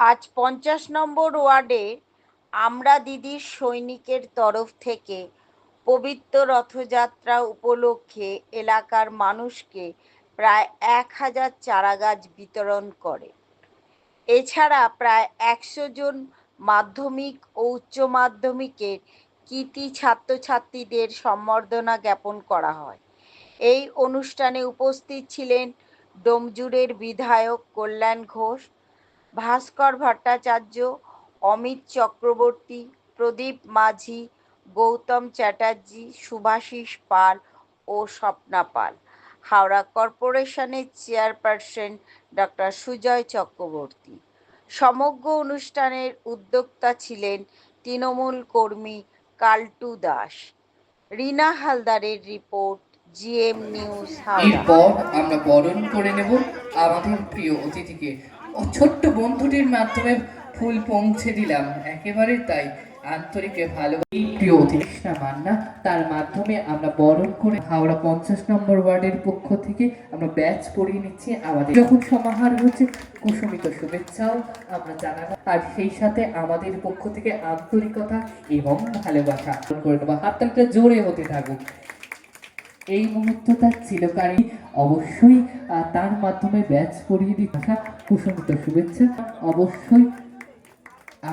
আজ পঞ্চাশ নম্বর ওয়ার্ডে আমরা দিদির সৈনিকের তরফ থেকে পবিত্র রথযাত্রা উপলক্ষে এলাকার মানুষকে প্রায় এক হাজার চারাগাছ বিতরণ করে। এছাড়া প্রায় একশো জন মাধ্যমিক ও উচ্চ মাধ্যমিকের কৃতি ছাত্রছাত্রীদের সম্বর্ধনা জ্ঞাপন করা হয়। এই অনুষ্ঠানে উপস্থিত ছিলেন ডোমজুড়ের বিধায়ক কল্যাণ ঘোষ ভাস্কর ভট্টাচার্য, অমিত চক্রবর্তী, প্রদীপ মাঝি, গৌতম চ্যাটার্জি, সুভাষিস পাল ও স্বপ্না পাল। হাওড়া কর্পোরেশনের চেয়ারপারসন ডক্টর সুজয় চক্রবর্তী। সমগ্র অনুষ্ঠানের উদ্যোক্তা ছিলেন তৃণমূল কর্মী কাল্টু দাস। রিনা হালদারের রিপোর্ট, জিএম নিউজ এরপর আমরা বরণ করে নেব আমাদের প্রিয় অতিথিকে। ছোট্ট বন্ধুটির মাধ্যমে ফুল পৌঁছে দিলাম। একেবারে তাই। আন্তরিক ভালো প্রিয় অতিথিনা মান্না, তার মাধ্যমে আমরা বরণ করে হাওড়া পঞ্চাশ নম্বর ওয়ার্ডের পক্ষ থেকে আমরা ব্যাচ পরিয়ে নিচ্ছি। আমাদের যখন সমাহার হচ্ছে কুসুমিত শুভেচ্ছাও আমরা জানাব আর সেই সাথে আমাদের পক্ষ থেকে আন্তরিকতা এবং ভালোবাসা করে নেব হাততালিটা জোরে হতে থাকুক। এই মুহূর্তটা চিরকারী অবশ্যই তার মাধ্যমে ব্যাচ পড়িয়ে দিই ভাষা কুসুমিত শুভেচ্ছা। অবশ্যই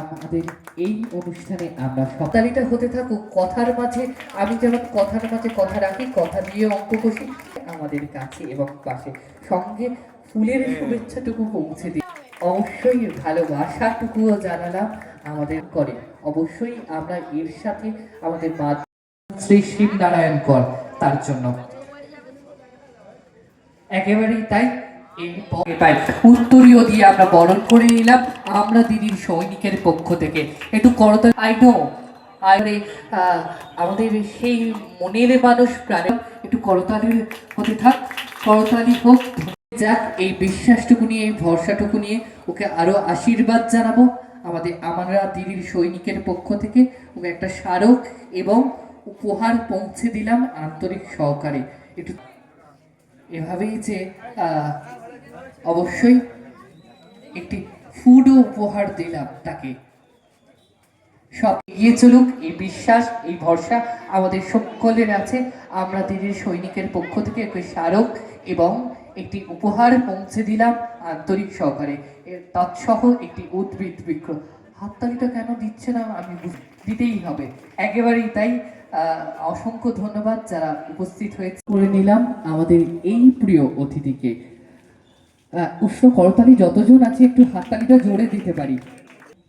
আমাদের এই অনুষ্ঠানে আমরা সকালিটা হতে থাকুক কথার মাঝে আমি যেমন কথার মাঝে কথা রাখি কথা দিয়ে অঙ্ক কষি আমাদের কাছে এবং পাশে সঙ্গে ফুলের শুভেচ্ছাটুকু পৌঁছে দিই। অবশ্যই ভালোবাসাটুকুও জানালাম আমাদের করে। অবশ্যই আমরা এর সাথে আমাদের মা শ্রী শিবনারায়ণ কর তার জন্য। একেবারেই তাই? উত্তরীয় দিয়ে আমরা বরণ করে নিলাম। আমরা দিদির সৈনিকের পক্ষ থেকে। একটু আই নো আরে আমাদের সেই মনের মানুষ প্রাণে। একটু করতালি হতে থাক। করতালি হোক। যাক, এই বিশ্বাসটুকু নিয়ে, এই ভরসাটুকু নিয়ে ওকে আরও আশীর্বাদ জানাব। আমাদের, আমরা দিদির সৈনিকের পক্ষ থেকে ওকে একটা স্মারক এবং উপহার পৌঁছে দিলাম আন্তরিক সহকারে। একটু এভাবেই যে অবশ্যই একটি ফুডও উপহার দিলাম তাকে। সব এগিয়ে চলুক, এই বিশ্বাস, এই ভরসা আমাদের সকলের আছে। আমরা দিদির সৈনিকের পক্ষ থেকে একটি স্মারক এবং একটি উপহার পৌঁছে দিলাম আন্তরিক সহকারে। এর তৎসহ একটি উদ্ভিদ বৃক্ষ হাততালিটা কেন দিচ্ছে না আমি দিতেই হবে। একেবারেই তাই। অসংখ্য ধন্যবাদ যারা উপস্থিত হয়েছে। করে নিলাম আমাদের এই প্রিয় অতিথিকে। উষ্ণ করতালি যতজন আছে, একটু হাততালিটা জোরে দিতে পারি।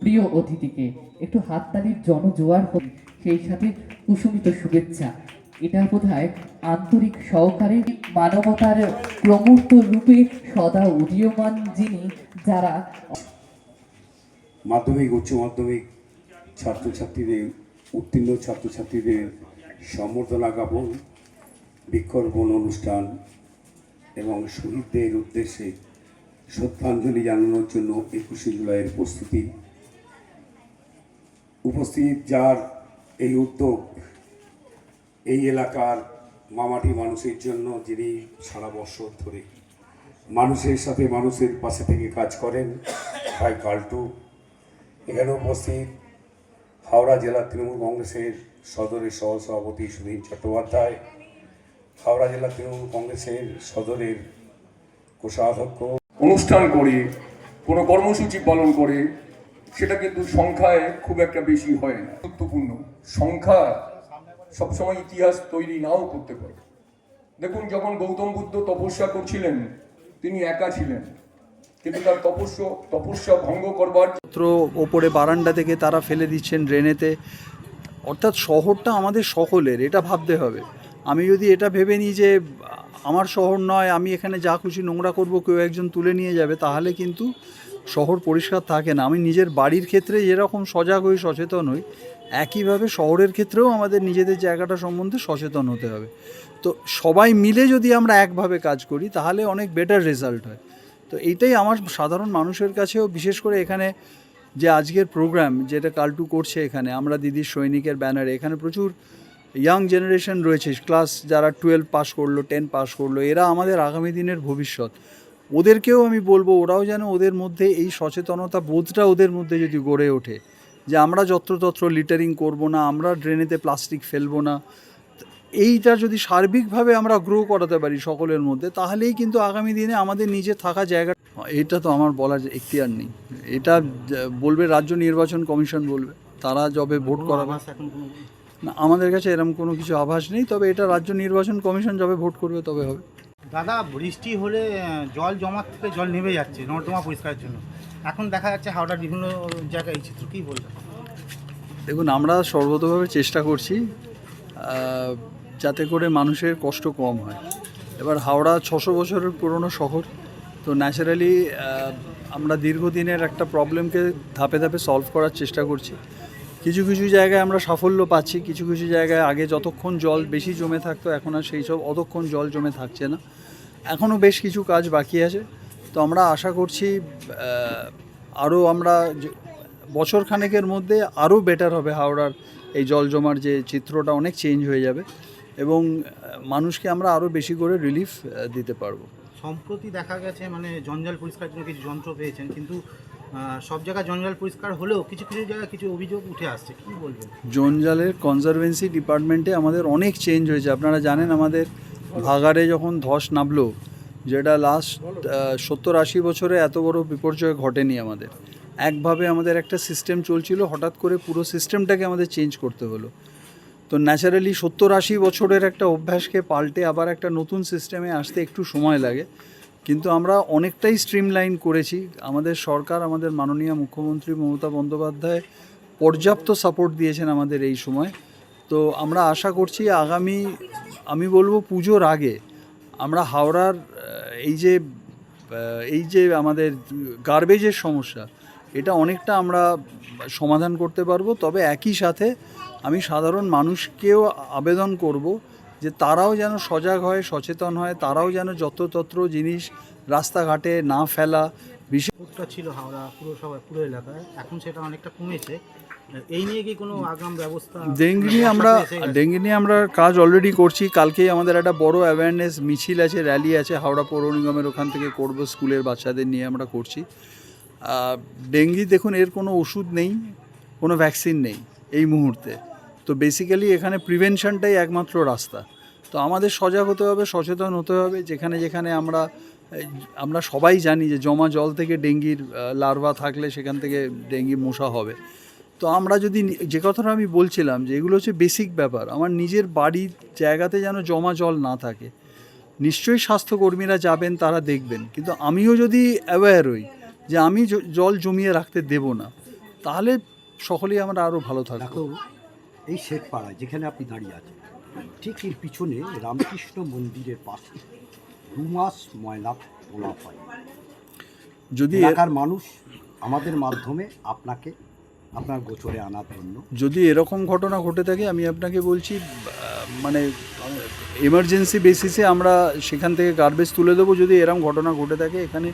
প্রিয় অতিথিকে, একটু হাততালির জনজোয়ার হোক। সেই সাথে কুসুমিত শুভেচ্ছা। এটা বোধ আন্তরিক সহকারে মানবতার প্রমূর্ত রূপে সদা উদীয়মান যিনি, যারা মাধ্যমিক, উচ্চ মাধ্যমিক ছাত্রছাত্রীদের উত্তীর্ণ ছাত্রছাত্রীদের সম্বর্ধনা জ্ঞাপন বৃক্ষরোপণ অনুষ্ঠান এবং শহীদদের উদ্দেশ্যে শ্রদ্ধাঞ্জলি জানানোর জন্য একুশে জুলাইয়ের প্রস্তুতি। উপস্থিত যার এই উদ্যোগ এই এলাকার মামাটি মানুষের জন্য, যিনি সারা বছর ধরে মানুষের সাথে মানুষের পাশে থেকে কাজ করেন, ভাই কাল্টু, এখানে উপস্থিত হাওড়া জেলা তৃণমূল কংগ্রেসের সদরের সহসভাপতি সুধীর চট্টোপাধ্যায়, হাওড়া জেলা তৃণমূল কংগ্রেসের সদরের কোষাধ্যক্ষ। অনুষ্ঠান করে, কোনো কর্মসূচি পালন করে, সেটা কিন্তু সংখ্যায় খুব একটা বেশি হয় না। গুরুত্বপূর্ণ। সংখ্যা সবসময় ইতিহাস তৈরি নাও করতে পারে। দেখুন, যখন গৌতম বুদ্ধ তপস্যা করছিলেন, তিনি একা ছিলেন। কিন্তু তার তপস্য, তপস্যা ভঙ্গ করবার ওপরে বারান্দা থেকে তারা ফেলে দিচ্ছেন ড্রেনেতে। অর্থাৎ শহরটা আমাদের সকলের, এটা ভাবতে হবে। আমি যদি এটা ভেবে নিই যে আমার শহর নয়, আমি এখানে যা খুশি নোংরা করব, কেউ একজন তুলে নিয়ে যাবে, তাহলে কিন্তু শহর পরিষ্কার থাকে না। আমি নিজের বাড়ির ক্ষেত্রে যেরকম সজাগ হই, সচেতন হই, একইভাবে শহরের ক্ষেত্রেও আমাদের নিজেদের জায়গাটা সম্বন্ধে সচেতন হতে হবে। তো সবাই মিলে যদি আমরা একভাবে কাজ করি, তাহলে অনেক বেটার রেজাল্ট হয়। তো এইটাই আমার সাধারণ মানুষের কাছেও, বিশেষ করে এখানে যে আজকের প্রোগ্রাম যেটা কালটু করছে এখানে, আমরা দিদির সৈনিকের ব্যানারে এখানে প্রচুর ইয়াং জেনারেশন রয়েছে ক্লাস যারা টুয়েলভ পাস করল টেন পাস করল, এরা আমাদের আগামী দিনের ভবিষ্যৎ। ওদেরকেও আমি বলব, ওরাও যেন ওদের মধ্যে এই সচেতনতা বোধটা ওদের মধ্যে যদি গড়ে ওঠে, যে আমরা যত্রতত্র লিটারিং করব না, আমরা ড্রেনেতে প্লাস্টিক ফেলব না এইটা যদি সার্বিকভাবে আমরা গ্রো করাতে পারি সকলের মধ্যে তাহলেই কিন্তু আগামী দিনে আমাদের নিজে থাকা জায়গা এটা তো আমার বলার এখতিয়ার নেই। এটা বলবে রাজ্য নির্বাচন কমিশন বলবে। তারা যবে ভোট করাবে। না আমাদের কাছে এরকম কোনো কিছু আভাস নেই তবে এটা রাজ্য নির্বাচন কমিশন যবে ভোট করবে তবে হবে। দাদা বৃষ্টি হলে জল জমার থেকে জল নেমে যাচ্ছে নর্দমা পরিষ্কারের জন্য। এখন দেখা যাচ্ছে হাওড়ার বিভিন্ন জায়গায় এই চিত্র কী বলবেন দেখুন আমরা সর্বতভাবে চেষ্টা করছি যাতে করে মানুষের কষ্ট কম হয়। এবার হাওড়া ছশো বছরের পুরনো শহর, তো ন্যাচারালি আমরা দীর্ঘদিনের একটা প্রবলেমকে ধাপে ধাপে সলভ করার চেষ্টা করছি। কিছু কিছু জায়গায় আমরা সাফল্য পাচ্ছি, কিছু কিছু জায়গায় আগে যতক্ষণ জল বেশি জমে থাকতো, এখন আর সেই সব অতক্ষণ জল জমে থাকছে না। এখনও বেশ কিছু কাজ বাকি আছে। তো আমরা আশা করছি আরও আমরা বছর খানেকের মধ্যে আরও বেটার হবে হাওড়ার এই জল জমার যে চিত্রটা অনেক চেঞ্জ হয়ে যাবে। এবং মানুষকে আমরা আরও বেশি করে রিলিফ দিতে পারব। সম্প্রতি দেখা গেছে মানে জঞ্জাল পরিষ্কার জন্য কিছু যন্ত্র পেয়েছেন কিন্তু সব জায়গায় জঞ্জাল পরিষ্কার হলেও কিছু কিছু জায়গায় কিছু অভিযোগ উঠে আসছে। কী বলবেন? জঞ্জালের কনজারভেন্সি ডিপার্টমেন্টে আমাদের অনেক চেঞ্জ হয়েছে। আপনারা জানেন আমাদের ভাগাড়ে যখন ধস নামলো যেটা লাস্ট সত্তর আশি বছরে এত বড় বিপর্যয় ঘটেনি আমাদের। একভাবে আমাদের একটা সিস্টেম চলছিল হঠাৎ করে পুরো সিস্টেমটাকে আমাদের চেঞ্জ করতে হলো। তো ন্যাচারালি সত্তর আশি বছরের একটা অভ্যাসকে পাল্টে আবার একটা নতুন সিস্টেমে আসতে একটু সময় লাগে। কিন্তু আমরা অনেকটাই স্ট্রিমলাইন করেছি। আমাদের সরকার, আমাদের মাননীয় মুখ্যমন্ত্রী মমতা বন্দ্যোপাধ্যায় পর্যাপ্ত সাপোর্ট দিয়েছেন আমাদের এই সময়। তো আমরা আশা করছি আগামী, আমি বলব পুজোর আগে আমরা হাওড়ার এই যে এই যে আমাদের গার্বেজের সমস্যা, এটা অনেকটা আমরা সমাধান করতে পারব। তবে একই সাথে আমি সাধারণ মানুষকেও আবেদন করব যে তারাও যেন সজাগ হয় সচেতন হয় তারাও যেন যত্রতত্র জিনিস রাস্তাঘাটে না ফেলা। বিশেষ ছিল হাওড়া পুরসভা পুরো এলাকায়। এখন সেটা অনেকটা কমেছে। এই নিয়ে কি কোনো আগাম ব্যবস্থা ডেঙ্গি নিয়ে আমরা। ডেঙ্গি নিয়ে আমরা কাজ অলরেডি করছি। কালকেই আমাদের একটা বড় অ্যাওয়ারনেস মিছিল আছে র্যালি আছে হাওড়া পৌর নিগমের ওখান থেকে করব স্কুলের বাচ্চাদের নিয়ে আমরা করছি। ডেঙ্গি দেখুন এর কোনো ওষুধ নেই কোনো ভ্যাকসিন নেই এই মুহূর্তে। তো বেসিক্যালি এখানে প্রিভেনশনটাই একমাত্র রাস্তা। তো আমাদের সজাগ হতে হবে, সচেতন হতে হবে, যেখানে যেখানে আমরা আমরা সবাই জানি যে জমা জল থেকে ডেঙ্গির লার্ভা থাকলে সেখান থেকে ডেঙ্গি মশা হবে। তো আমরা যদি যে কথাটা আমি বলছিলাম যে এগুলো হচ্ছে বেসিক ব্যাপার, আমার নিজের বাড়ির জায়গাতে যেন জমা জল না থাকে, নিশ্চয়ই স্বাস্থ্যকর্মীরা যাবেন, তারা দেখবেন। কিন্তু আমিও যদি অ্যাওয়্যার হই যে আমি জল জমিয়ে রাখতে দেব না, তাহলে সকলেই আমরা আরও ভালো থাকব। এই শেখপাড়ায় যেখানে আপনি দাঁড়িয়ে আছেন। ঠিক এর পিছনে রামকৃষ্ণ মন্দিরের পাশে দু মাস ময়লা তোলা হয়। যদি এলাকার মানুষ আমাদের মাধ্যমে আপনাকে আপনার গোচরে আনার জন্য যদি এরকম ঘটনা ঘটে থাকে আমি আপনাকে বলছি মানে এমার্জেন্সি বেসিসে আমরা সেখান থেকে গার্বেজ তুলে দেবো। যদি এরকম ঘটনা ঘটে থাকে এখানে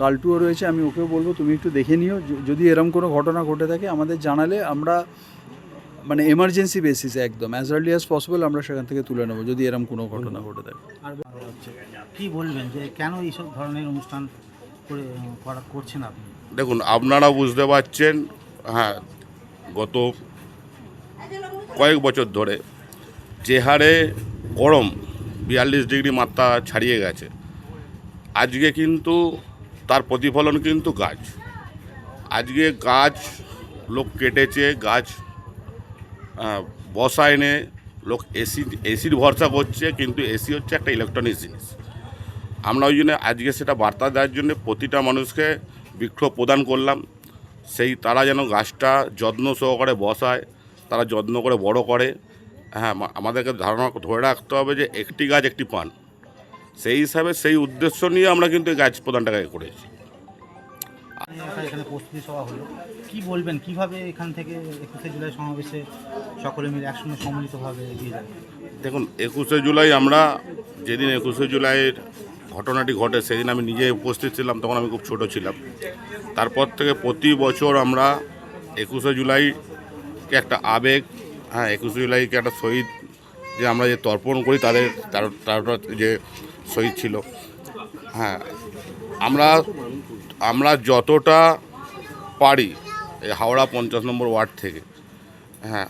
কালটুও রয়েছে আমি ওকেও বলব তুমি একটু দেখে নিও। যদি এরকম কোনো ঘটনা ঘটে থাকে আমাদের জানালে আমরা মানে এমার্জেন্সি বেসিসে একদম অ্যাজ আর্লি অ্যাজ পসিবল আমরা সেখান থেকে তুলে নেব যদি এরকম কোনো ঘটনা ঘটে থাকে। আর কি বলবেন যে কেন এইসব ধরনের অনুষ্ঠান করে করা করছেন আপনি? দেখুন আপনারা বুঝতে পারছেন হ্যাঁ গত কয়েক বছর ধরে যে হারে গরম বিয়াল্লিশ ডিগ্রি মাত্রা ছাড়িয়ে গেছে। আজকে কিন্তু তার প্রতিফলন কিন্তু গাছ। আজকে গাছ লোক কেটেছে গাছ আহ, বসায় নে লোক এসি এসির ভরসা করছে কিন্তু এসি হচ্ছে একটা ইলেকট্রনিক জিনিস। আমরা ওই জন্য আজকে সেটা বার্তা দেওয়ার জন্য প্রতিটা মানুষকে বৃক্ষ প্রদান করলাম। সেই তারা যেন গাছটা যত্ন সহকারে বসায় তারা যত্ন করে বড় করে। হ্যাঁ আমাদেরকে ধারণা ধরে রাখতে হবে যে একটি গাছ একটি পান। সেই হিসাবে সেই উদ্দেশ্য নিয়ে আমরা কিন্তু এই গাছ প্রদানটাকে করেছি। এখানে প্রস্তুতি সভা হলো। কি বলবেন? কীভাবে এখান থেকে একুশে জুলাই সমাবেশে সকলে মিলে একসঙ্গে সম্মিলিতভাবে এগিয়ে যাবে? দেখুন, একুশে জুলাই আমরা যেদিন একুশে জুলাইয়ের ঘটনাটি ঘটে, সেদিন আমি নিজে উপস্থিত ছিলাম, তখন আমি খুব ছোট ছিলাম। তারপর থেকে প্রতি বছর আমরা একুশে জুলাইকে একটা আবেগ হ্যাঁ একুশে জুলাইকে একটা শহীদ যে আমরা যে তর্পণ করি, তাদের, তার যে শহীদ ছিল। হ্যাঁ আমরা আমরা যতটা পারি এই হাওড়া পঞ্চাশ নম্বর ওয়ার্ড থেকে হ্যাঁ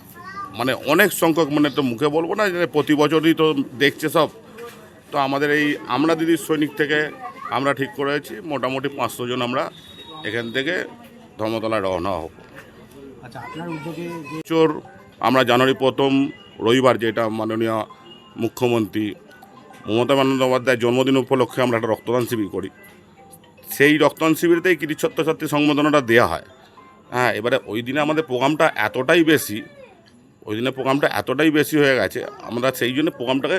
মানে অনেক সংখ্যক মানে তো মুখে বলব না যে প্রতি বছরই তো দেখছে সব। তো আমাদের এই আমরা দিদির সৈনিক থেকে আমরা ঠিক করেছি মোটামুটি পাঁচশো জন আমরা এখান থেকে ধর্মতলায় রওনা হব। আচ্ছা যে বছর আমরা জানুয়ারি প্রথম রবিবার যেটা মাননীয় মুখ্যমন্ত্রী মমতা বন্দ্যোপাধ্যায়ের জন্মদিন উপলক্ষে আমরা একটা রক্তদান শিবির করি। সেই রক্তদান শিবিরতেই কৃতি ছাত্রছাত্রী সংবর্ধনাটা দেওয়া হয়। হ্যাঁ এবারে ওই দিনে আমাদের প্রোগ্রামটা এতটাই বেশি ওই দিনে প্রোগ্রামটা এতটাই বেশি হয়ে গেছে আমরা সেই জন্য প্রোগ্রামটাকে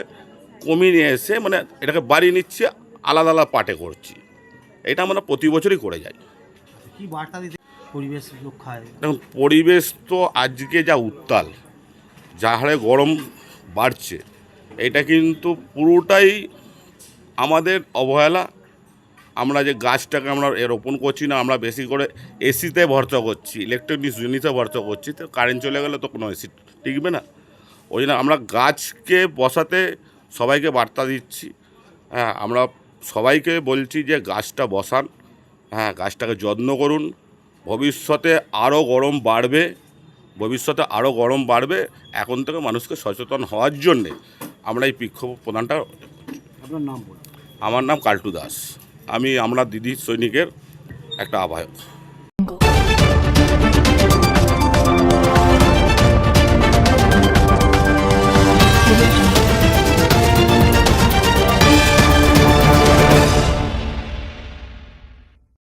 কমিয়ে নিয়ে এসে মানে এটাকে বাড়িয়ে নিচ্ছি আলাদা আলাদা পার্টে করছি। এটা আমরা প্রতি বছরই করে যাই। কি বার্তা দিতে পরিবেশ রক্ষায়? দেখুন পরিবেশ তো আজকে যা উত্তাল যা হারে গরম বাড়ছে এটা কিন্তু পুরোটাই আমাদের অবহেলা আমরা যে গাছটাকে আমরা রোপণ করছি না আমরা বেশি করে এসিতে ভরসা করছি ইলেকট্রনিক্স জিনিসে ভরসা করছি তো কারেন্ট চলে গেলে তো কোনো এসি টিকবে না। ওই জন্য আমরা গাছকে বসাতে সবাইকে বার্তা দিচ্ছি। হ্যাঁ আমরা সবাইকে বলছি যে গাছটা বসান হ্যাঁ গাছটাকে যত্ন করুন। ভবিষ্যতে আরও গরম বাড়বে ভবিষ্যতে আরও গরম বাড়বে এখন থেকে মানুষকে সচেতন হওয়ার জন্যে আমরা এই বিক্ষোভ প্রধানটা আপনার নাম আমার নাম কাল্টু দাস। আমি আমরা দিদি সৈনিকের একটা আহ্বায়ক।